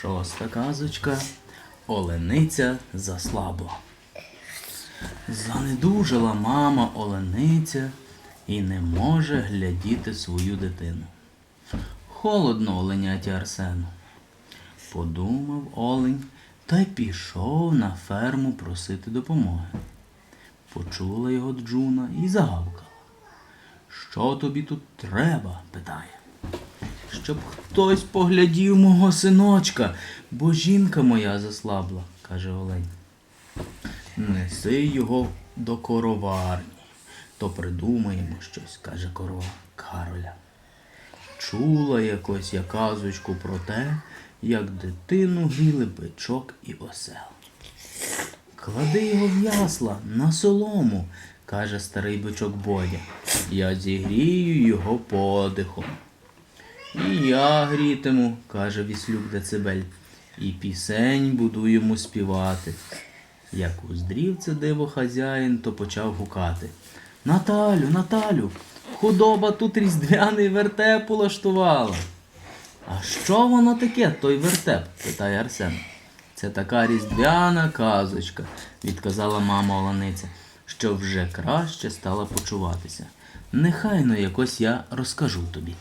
Шоста казочка. Олениця заслабла. Занедужала мама олениця і не може глядіти свою дитину. Холодно оленяті Арсену. Подумав олень та й пішов на ферму просити допомоги. Почула його Джуна і загавкала. Що тобі тут треба? питає. Щоб хтось поглядів мого синочка, бо жінка моя заслабла, каже Олень. Неси його до короварні, то придумаємо щось, каже корова Кароля. Чула якось я казочку про те, як дитину гріли бичок і осел. Клади його в ясла на солому, каже старий бичок Бодя. Я зігрію його подихом. І я грітиму, каже віслюк Децибель, і пісень буду йому співати. Як уздрів це диво хазяїн, то почав гукати. Наталю, Наталю, худоба тут різдвяний вертеп улаштувала. А що воно таке, той вертеп? питає Арсен. Це така різдвяна казочка, відказала мама Оланиця, що вже краще стала почуватися. Нехай но якось я розкажу тобі.